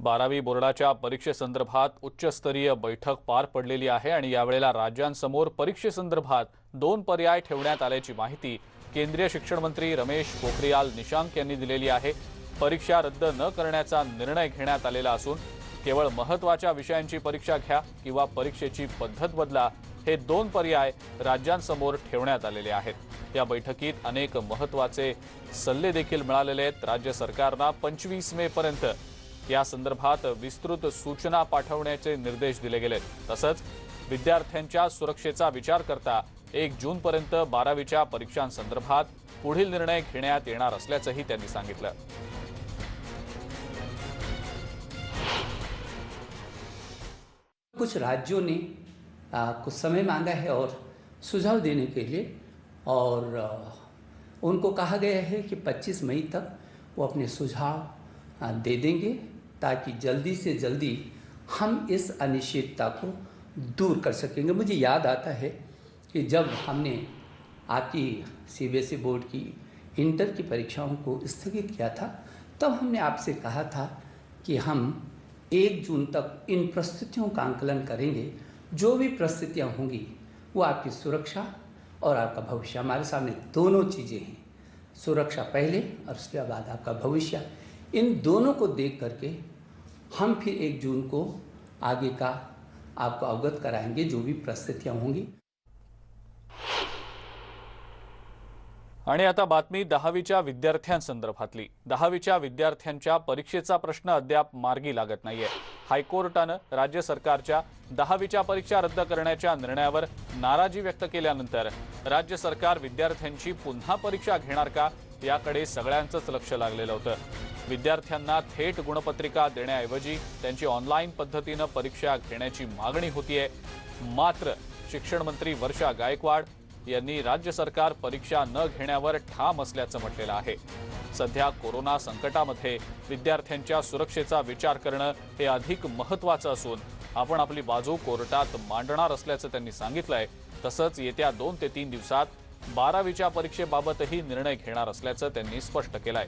बारावी बोर्डाच्या परीक्षेसंदर्भात उच्चस्तरीय बैठक पार पडलेली आहे आणि यावेळेला राज्यांसमोर परीक्षेसंदर्भात दोन पर्याय ठेवण्यात आल्याची माहिती केंद्रीय शिक्षण मंत्री रमेश पोखरियाल निशांक यांनी दिलेली आहे. परीक्षा रद्द न करण्याचा निर्णय घेण्यात आलेला असून केवळ महत्त्वाच्या विषयांची परीक्षा घ्या किंवा परीक्षेची पद्धत बदला हे दोन पर्याय राज्यांसमोर ठेवण्यात आलेले आहेत. या बैठकीत अनेक महत्त्वाचे सल्ले देखील मिळालेले आहेत. राज्य सरकारना पंचवीस मे पर्यंत या संदर्भात विस्तृत सूचना पाठवण्याचे निर्देश दिले गेलेत. तसंच विद्यार्थ्यांच्या सुरक्षेचा विचार करता एक जूनपर्यंत बारावीच्या परीक्षांसंदर्भात पुढील निर्णय घेण्यात येणार असल्याचंही त्यांनी सांगितलं. कुछ राज्यों ने आ, कुछ समय मांगा है और सुझाव देने के लिए और उनको कहा गया है कि 25 मई तक वो अपने सुझाव दे देंगे। ताकि जल्दी से जल्दी हम इस अनिश्चितता को दूर कर सकेंगे। मुझे याद आता है कि जब हमने आपकी सी बोर्ड की इंटर की परीक्षाओं को स्थगित किया था, तब हमने आपसे कहा था कि हम एक जून तक इन परिस्थितियों का आंकलन करेंगे। जो भी परिस्थितियाँ होंगी, वो आपकी सुरक्षा और आपका भविष्य। हमारे सामने दोनों चीज़ें हैं, सुरक्षा पहले और उसके बाद आपका भविष्य। इन दोनों को देख करके हम फिर एक जून को आगे का आपको अवगत कराएंगे जो भी परिस्थितियाँ होंगी। आणि आता बातमी दहावीच्या विद्यार्थ्यांसंदर्भातली. दहावीच्या विद्यार्थ्यांच्या परीक्षेचा प्रश्न अद्याप मार्गी लागत नाहीये. हायकोर्टानं राज्य सरकारच्या दहावीच्या परीक्षा रद्द करण्याच्या निर्णयावर नाराजी व्यक्त केल्यानंतर राज्य सरकार विद्यार्थ्यांची पुन्हा परीक्षा घेणार का याकडे सगळ्यांचंच लक्ष लागलेलं होतं. विद्यार्थ्यांना थेट गुणपत्रिका देण्याऐवजी त्यांची ऑनलाईन पद्धतीनं परीक्षा घेण्याची मागणी होतीये. मात्र शिक्षण मंत्री वर्षा गायकवाड यांनी राज्य सरकार परीक्षा न घेण्यावर ठाम असल्याचं म्हटलेलं आहे. सध्या कोरोना संकटामध्ये विद्यार्थ्यांच्या सुरक्षेचा विचार करणं हे अधिक महत्त्वाचं असून आपण आपली बाजू कोर्टात मांडणार असल्याचं त्यांनी सांगितलंय. तसंच येत्या दोन ते तीन दिवसात बारावीच्या परीक्षेबाबतही निर्णय घेणार असल्याचं त्यांनी स्पष्ट केलंय.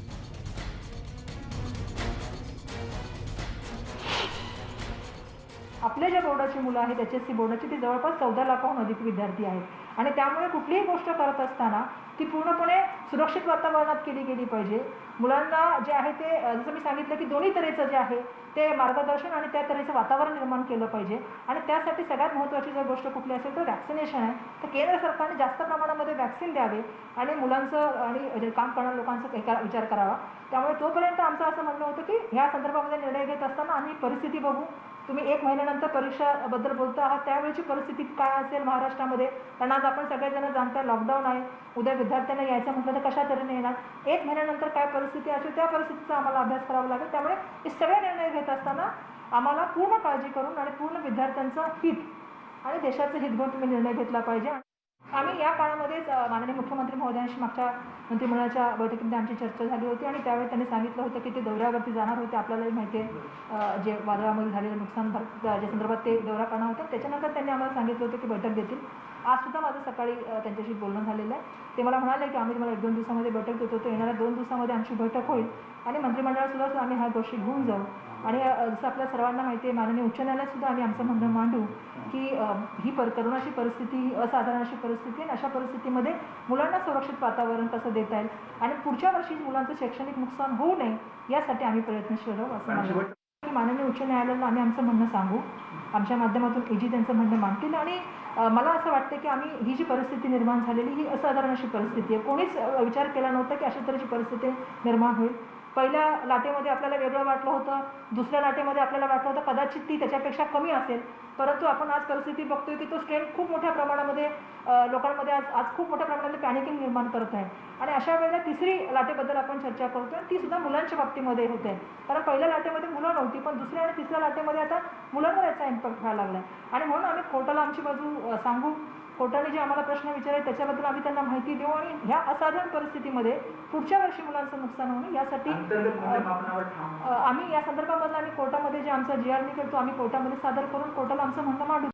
आपल्या ज्या बोर्डाची मुलं आहेत एच एस सी बोर्डाची ती जवळपास चौदा लाखाहून अधिक विद्यार्थी आहेत. आणि त्यामुळे कुठलीही गोष्ट करत असताना ती पूर्णपणे सुरक्षित वातावरणात केली गेली पाहिजे. मुलांना जे आहे ते जसं मी सांगितलं की दोन्ही तऱ्हेचं जे आहे ते मार्गदर्शन आणि त्या तऱ्हेचं वातावरण निर्माण केलं पाहिजे. आणि त्यासाठी सगळ्यात महत्त्वाची जर गोष्ट कुठली असेल तर वॅक्सिनेशन आहे. तर केंद्र सरकारने जास्त प्रमाणामध्ये वॅक्सिन द्यावे आणि मुलांचं आणि म्हणजे काम करणाऱ्या लोकांचा हे करा- विचार करावा. त्यामुळे तोपर्यंत आमचं असं म्हणणं होतं की ह्या संदर्भामध्ये निर्णय घेत असताना आम्ही परिस्थिती बघू. तुम्ही एक महिन्यानंतर परीक्षाबद्दल बोलता आहात त्यावेळेची परिस्थिती काय असेल महाराष्ट्रामध्ये? कारण आज आपण सगळेजण जाणता लॉकडाऊन आहे. उद्या विद्यार्थ्यांना यायचं म्हटलं तर कशा तऱ्हेने येणार? एक महिन्यानंतर काय परिस्थिती असेल त्या परिस्थितीचा आम्हाला अभ्यास करावा लागेल. त्यामुळे हे सगळे निर्णय घेत असताना आम्हाला पूर्ण काळजी करून आणि पूर्ण विद्यार्थ्यांचं हित आणि देशाचं हित घेऊन तुम्ही निर्णय घेतला पाहिजे. आम्ही या काळामध्येच माननीय मुख्यमंत्री महोदयांशी मागच्या मंत्रिमंडळाच्या बैठकीमध्ये आमची चर्चा झाली होती आणि त्यावेळी त्यांनी सांगितलं होतं की ते दौऱ्यावरती जाणार होते. आपल्यालाही माहिती आहे जे वादळामध्ये झालेलं नुकसान भर- ज्या संदर्भात ते दौरा करणार होते. त्याच्यानंतर त्यांनी आम्हाला सांगितलं होतं की बैठक देतील. आज सुद्धा माझं सकाळी त्यांच्याशी बोलणं झालेलं आहे. ते मला म्हणाले की आम्ही तुम्हाला एक दोन दिवसामध्ये बैठक देतो. तर येणाऱ्या दोन दिवसामध्ये आमची बैठक होईल आणि मंत्रिमंडळातसुद्धा सुद्धा आम्ही ह्या गोष्टी घेऊन जाऊ. आणि जसं आपल्या सर्वांना माहिती आहे माननीय उच्च न्यायालयात सुद्धा आम्ही आमचं म्हणणं मांडू की ही पर करोनाची परिस्थिती ही असाधारण अशी परिस्थिती आहे आणि अशा परिस्थितीमध्ये मुलांना सुरक्षित वातावरण कसं देता येईल आणि पुढच्या वर्षी मुलांचं शैक्षणिक नुकसान होऊ नये यासाठी आम्ही प्रयत्नशील राहू असं मला माननीय उच्च न्यायालयाला आम्ही आमचं म्हणणं सांगू. आमच्या माध्यमातून एजी त्यांचं म्हणणं मांडतील आणि मला असं वाटतं की आम्ही ही जी परिस्थिती निर्माण झालेली ही असाधारण अशी परिस्थिती आहे. कोणीच विचार केला नव्हता की अशा तऱ्हेची परिस्थिती निर्माण होईल. पहिल्या लाटेमध्ये आपल्याला वेगळं वाटलं होतं दुसऱ्या लाटेमध्ये आपल्याला वाटलं होतं कदाचित ती त्याच्यापेक्षा कमी असेल. परंतु आपण आज परिस्थिती बघतोय की तो स्ट्रेन खूप मोठ्या प्रमाणामध्ये लोकांमध्ये आज आज खूप मोठ्या प्रमाणामध्ये पॅनिकिंग निर्माण करत आहे. आणि अशा वेळेला तिसरी लाटेबद्दल आपण चर्चा करतोय ती सुद्धा मुलांच्या बाबतीमध्ये होते कारण पहिल्या लाटेमध्ये मुलं नव्हती पण दुसऱ्या आणि तिसऱ्या लाटेमध्ये आता मुलांवर याचा इम्पॅक्ट व्हायला लागला आहे आणि म्हणून आम्ही कोर्टाला आमची बाजू सांगू कोर्टाने जे आम्हाला प्रश्न विचारले त्याच्याबद्दल आम्ही त्यांना माहिती देऊ आणि ह्या असाधारण परिस्थितीमध्ये पुढच्या वर्षी मुलांचं नुकसान होऊ नये यासाठी आम्ही या संदर्भामधलं आम्ही कोर्टामध्ये जे आमचा जी आर निघतो आम्ही कोर्टामध्ये सादर करून कोर्टाला आमचं म्हणणं मांडू